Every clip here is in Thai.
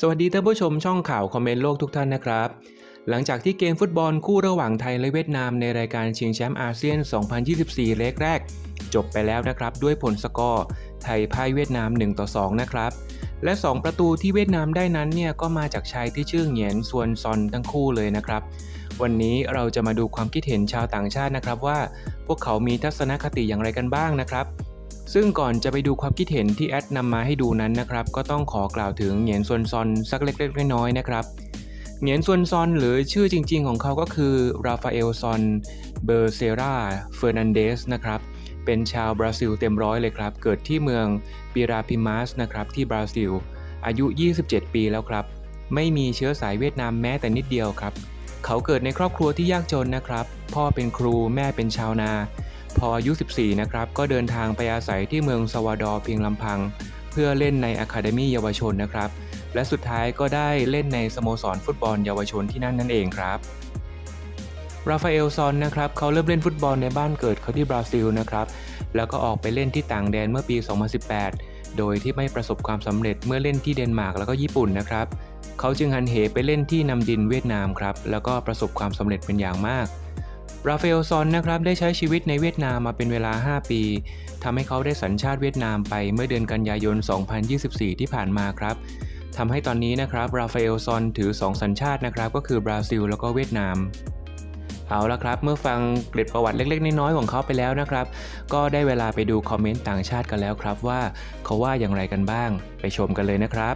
สวัสดีท่านผู้ชมช่องข่าวคอมเมนต์โลกทุกท่านนะครับ หลังจากที่เกมฟุตบอลคู่ระหว่างไทยและเวียดนามในรายการชิงแชมป์อาเซียน 2024 เล็กแรก จบไปแล้วนะครับด้วยผลสกอร์ไทยพ่ายเวียดนาม 1 ต่อ 2 นะครับ และ 2 ประตูที่เวียดนามได้นั้นเนี่ยก็มาจากชายที่ชื่อเหงียนส่วนซอนทั้งคู่เลยนะครับ วันนี้เราจะมาดูความคิดเห็นชาวต่างชาตินะครับว่า พวกเขามีทัศนคติอย่างไรกันบ้างนะครับ ซึ่งก่อนจะไปดูความคิดเห็นที่แอดนำมาให้ดูนั้นนะครับ ก็ต้องขอกล่าวถึงเหงียนซวนซอนสักเล็กๆน้อยๆนะครับเหงียนซวนซอนหรือชื่อจริง ๆ ของเขาก็คือราฟาเอลซอนเบอร์เซราเฟอร์นันเดสนะครับเป็นชาวบราซิลเต็มร้อยเลยครับ เกิดที่เมืองปิราพิมัสนะครับที่บราซิล อายุ 27 ปีแล้วครับ ไม่มีเชื้อสายเวียดนามแม้แต่นิดเดียวครับ เขาเกิดในครอบครัวที่ยากจนนะครับ พ่อเป็นครูแม่เป็นชาวนา พออายุ 14 นะครับ ก็เดินทางไปอาศัยที่เมืองซาวาดอร์เพียงลำพัง เพื่อเล่นในอะคาเดมีเยาวชนนะครับ และสุดท้ายก็ได้เล่นในสโมสรฟุตบอลเยาวชนที่นั่นนั่นเองครับราฟาเอลซอนนะครับเขาเริ่มเล่นฟุตบอลในบ้านเกิดเขาที่บราซิลนะครับ แล้วก็ออกไปเล่นที่ต่างแดนเมื่อปี 2018 โดยที่ไม่ประสบความสำเร็จเมื่อเล่นที่เดนมาร์กแล้วก็ญี่ปุ่นนะครับ เขาจึงหันเหไปเล่นที่นำดินเวียดนามครับ แล้วก็ประสบความสำเร็จเป็นอย่างมาก ราฟาเอลซอนนะครับได้ใช้ชีวิตในเวียดนามมาเป็นเวลา 5 ปีทำให้เขาได้สัญชาติเวียดนามไปเมื่อเดือนกันยายน 2024 ที่ผ่านมาครับทำให้ตอนนี้นะครับราฟาเอลซอนถือ 2 สัญชาตินะครับก็คือบราซิล แล้วก็เวียดนามเอาละครับ เมื่อฟังเกร็ดประวัติเล็กๆ น้อยๆของเขาไปแล้วนะครับ ก็ได้เวลาไปดูคอมเมนต์ต่างชาติกันแล้วครับว่าเขาว่าอย่างไรกันบ้าง ไปชมกันเลยนะครับ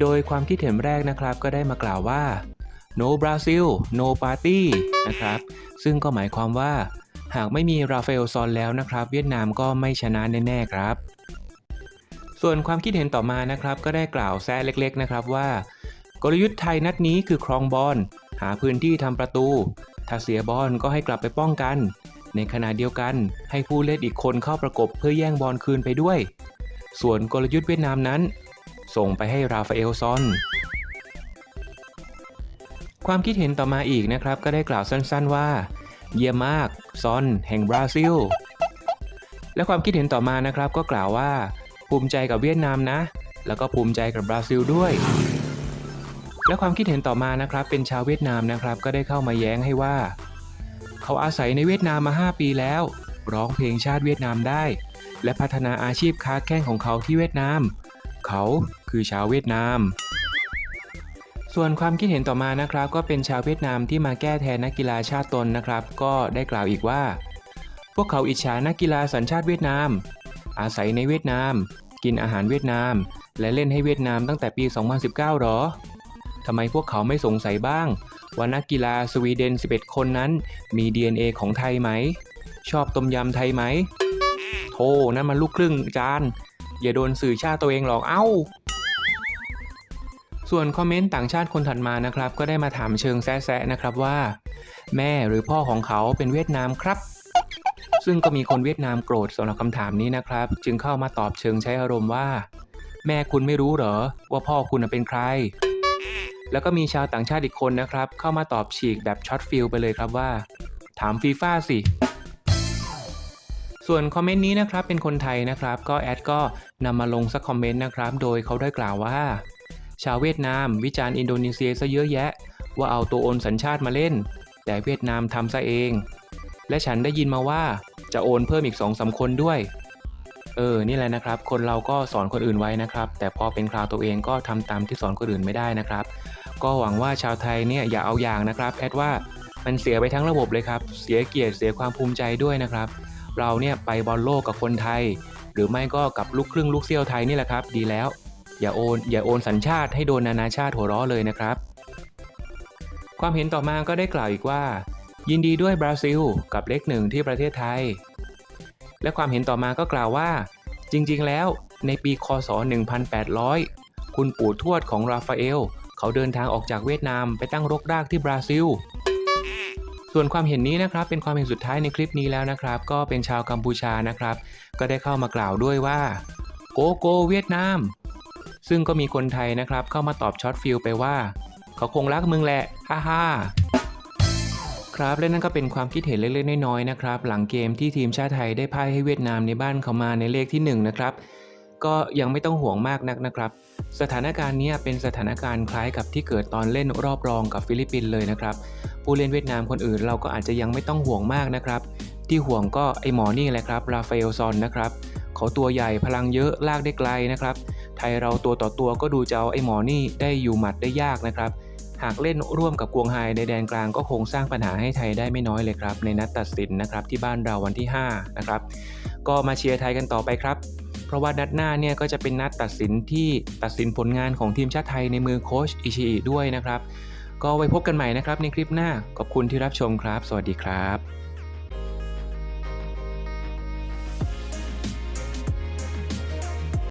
โดยความคิดเห็นแรกนะครับก็ได้มากล่าวว่า no Brazil no party นะครับ ซึ่งก็หมายความว่า หากไม่มีราฟาเอลซอนแล้วนะครับ เวียดนามก็ไม่ชนะแน่ๆครับ ส่วนความคิดเห็นต่อมานะครับ ก็ได้กล่าวแซะเล็กๆนะครับว่า กลยุทธ์ไทยนัดนี้คือครองบอลหาพื้นที่ทำประตู ถ้าเสียบอลก็ให้กลับไปป้องกัน ในขณะเดียวกัน ให้ผู้เล่นอีกคนเข้าประกบเพื่อแย่งบอลคืนไปด้วย ส่วนกลยุทธ์เวียดนามนั้น ส่งไปให้ราฟาเอลซอน ความคิดเห็นต่อมาอีกนะครับ ก็ได้กล่าวสั้นๆว่า เยี่ยมมากซอนแห่งบราซิล และความคิดเห็นต่อมานะครับก็กล่าวว่า ภูมิใจกับเวียดนามนะ แล้วก็ภูมิใจกับบราซิลด้วย และความคิดเห็นต่อมานะครับ เป็นชาวเวียดนามนะครับ ก็ได้เข้ามาแย้งให้ว่า เขาอาศัยในเวียดนามมา 5 ปีแล้ว ร้องเพลงชาติเวียดนามได้ และพัฒนาอาชีพค้าแข้งของเขาที่เวียดนาม เขาคือชาวเวียดนาม ส่วนความคิดเห็นต่อมานะครับ ก็เป็นชาวเวียดนามที่มาแก้แทนนักกีฬาชาติตนนะครับ ก็ได้กล่าวอีกว่า พวกเขาอิจฉานักกีฬาสัญชาติเวียดนาม อาศัยในเวียดนาม กินอาหารเวียดนาม และเล่นให้เวียดนามตั้งแต่ปี 2019หรอทำไมพวกเขาไม่สงสัยบ้าง ว่านักกีฬาสวีเดน 11 คนนั้น มี DNA ของไทยไหม ชอบต้มยำไทยไหมโธ่นั่นมันลูกครึ่งจาน อย่าโดนสื่อชาติตัวเองหรอกเอ้า ส่วนคอมเมนต์ต่างชาติคนถัดมานะครับ ก็ได้มาถามเชิงแซะๆนะครับว่า แม่หรือพ่อของเขาเป็นเวียดนามครับ ซึ่งก็มีคนเวียดนามโกรธสำหรับคำถามนี้นะครับ จึงเข้ามาตอบเชิงใช้อารมณ์ว่า แม่คุณไม่รู้เหรอ ว่าพ่อคุณเป็นใคร แล้วก็มีชาวต่างชาติอีกคนนะครับ เข้ามาตอบฉีกแบบช็อตฟิลไปเลยครับว่า ถามฟีฟ่าสิส่วนคอมเมนต์นี้นะครับเป็นคนไทยนะครับ ก็แอดก็นำมาลงสักคอมเมนต์นะครับ โดยเขาได้กล่าวว่า ชาวเวียดนาม วิจารณ์อินโดนีเซียซะเยอะแยะ ว่าเอาตัวโอนสัญชาติมาเล่น แต่เวียดนามทำซะเอง และฉันได้ยินมาว่าจะโอนเพิ่มอีก2องสาคนด้วย เออ นี่แหละนะครับ คนเราก็สอนคนอื่นไว้นะครับ แต่พอเป็นคราวตัวเองก็ทำตามที่สอนคนอื่นไม่ได้นะครับ ก็หวังว่าชาวไทยเนี่ยอย่าเอาอย่างนะครับแอดว่ามันเสียไปทั้งระบบเลยครับ เสียเกียรติเสียความภูมิใจด้วยนะครับ เราเนี่ยไปบอลโลกกับคนไทย หรือไม่ก็กับลูกครึ่งลูกเซี่ยวไทยนี่แหละครับ ดีแล้ว อย่าโอน อย่าโอนสัญชาติให้โดนนานาชาติหัวเราะเลยนะครับ ความเห็นต่อมาก็ได้กล่าวอีกว่า ยินดีด้วยบราซิล กับเลขหนึ่งที่ประเทศไทย และความเห็นต่อมาก็กล่าวว่า จริงๆ แล้วในปีคศ 1800 คุณปู่ทวดของราฟาเอล เขาเดินทางออกจากเวียดนามไปตั้งรกรากที่บราซิล ส่วนความเห็นนี้นะครับ เป็นความเห็นสุดท้ายในคลิปนี้แล้วนะครับ ก็เป็นชาวกัมพูชานะครับ ก็ได้เข้ามากล่าวด้วยว่า โกโกเวียดนาม ซึ่งก็มีคนไทยนะครับเข้ามาตอบช็อตฟิลไปว่า เขาคงรักมึงแหละ ฮ่าฮ่าครับและนั่นก็เป็นความคิดเห็นเล็กๆน้อยๆนะครับ หลังเกมที่ทีมชาติไทยได้พ่ายให้เวียดนามในบ้านเขามาในเลขที่ 1 นะครับ ก็ยังไม่ต้องห่วงมากนักนะครับ สถานการณ์นี้เป็นสถานการณ์คล้ายกับที่เกิดตอนเล่นรอบรองกับฟิลิปปินส์เลยนะครับ ผู้เล่นเวียดนามคนอื่นเราก็อาจจะยังไม่ต้องห่วงมากนะครับ ที่ห่วงก็ไอหมอนี่แหละครับราฟาเอลซอนนะครับเขาตัวใหญ่พลังเยอะลากได้ไกลนะครับ ไทยเราตัวต่อตัวก็ดูจะเอาไอหมอนี่ได้อยู่หมัดได้ยากนะครับ หากเล่นร่วมกับกวงไฮในแดนกลางก็คงสร้างปัญหาให้ไทยได้ไม่น้อยเลยครับ ในนัดตัดสินนะครับที่บ้านเราวันที่ 5 นะครับ ก็มาเชียร์ไทยกันต่อไปครับ เพราะว่านัดหน้าเนี่ยก็จะเป็นนัดตัดสินที่ตัดสินผลงานของทีมชาติไทยในมือโค้ชอิชิอิด้วยนะครับ ก็ไว้พบกันใหม่นะครับในคลิปหน้าขอบคุณที่รับชมครับ สวัสดีครับ